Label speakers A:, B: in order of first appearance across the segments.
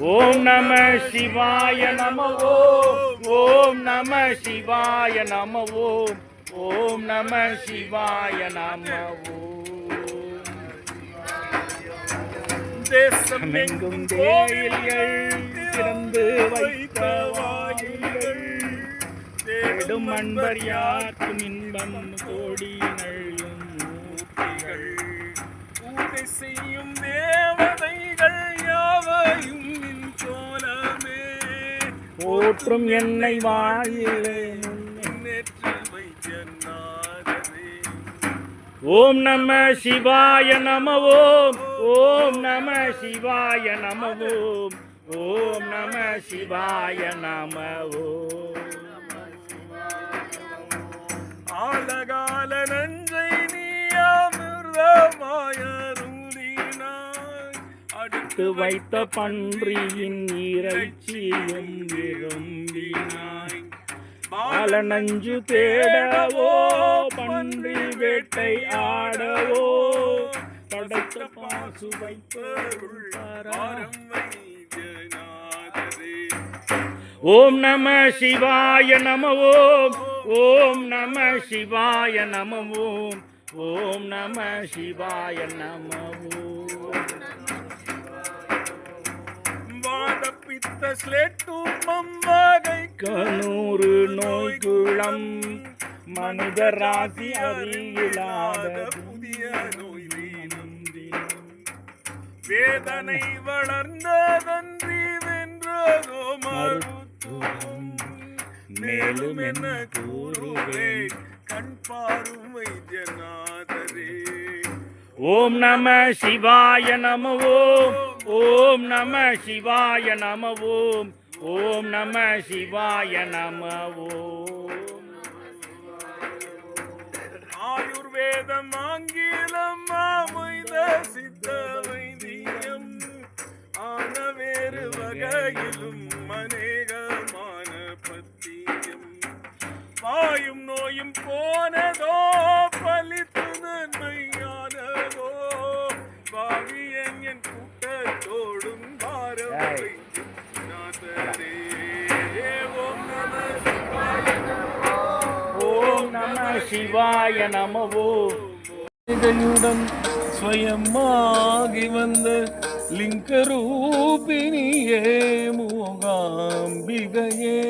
A: ஓம் நம சிவாய நம ஓம். ஓம் நம சிவாய நம ஓம். ஓம் நம சிவாய நம
B: தேசம்
A: எங்கும் கோயில்கள் திறந்து வைத்த வாயில்கள். தேடும் அன்பர் யாருக்கும் இன்பம் கோடி நழும் மூர்த்திகள்.
B: செய்யும் தேவதைகள்
A: போற்றும் என்னை வாயிலே. ஓம் நம சிவாய நம ஓம் ஓம் நம சிவாய நம ஓம் ஓம் நம சிவாய நம ஓம்
B: ஆலகால
A: அடுத்து வைத்த பன்றியின் இறைச்சியும் விரும்பினாய். பால நஞ்சு தேடவோ பன்றி வேட்டை ஆடவோ படைத்த பாசு வைப்பருள் ஓம் நம சிவாய நம ஓம் ஓம் நம சிவாய நம ஓம் ஓம் நம சிவாய நம ஓம்
B: வாதப்பித்த ஸ்லேட்டும் மம்மாகை
A: கனூறு நோய்குளம் மனித ராசி அறியிலாத
B: புதிய நோய் தீனும் வேதனை வளர்ந்ததன்றி வென்றதோ மருத்துவம். மேலும் என்ன கூறுவேன்?
A: ஓம் நம சிவாய நம ஓம். ஓம் நம சிவாய நம ஓம். ஓம் நம சிவாய நம ஓம்.
B: ஆயுர்வேதம் ஆங்கிலம் அமைத சித்த வைத்தியம். ஆன வேறு வகையிலும் அநேகமான பத்தியம். வாயும் நோயும் போனதோ சிவாய
A: நமவோ
B: இதனுடன் ஸ்வயமாகி வந்த லிங்க ரூபிணியே மூகாம்பிகையே.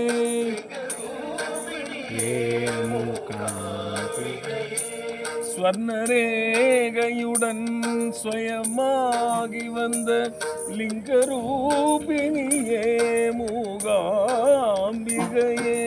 B: ஸ்வர்ணரேகையுடன் ஸ்வயமாகி வந்த லிங்க மூகாம்பிகையே.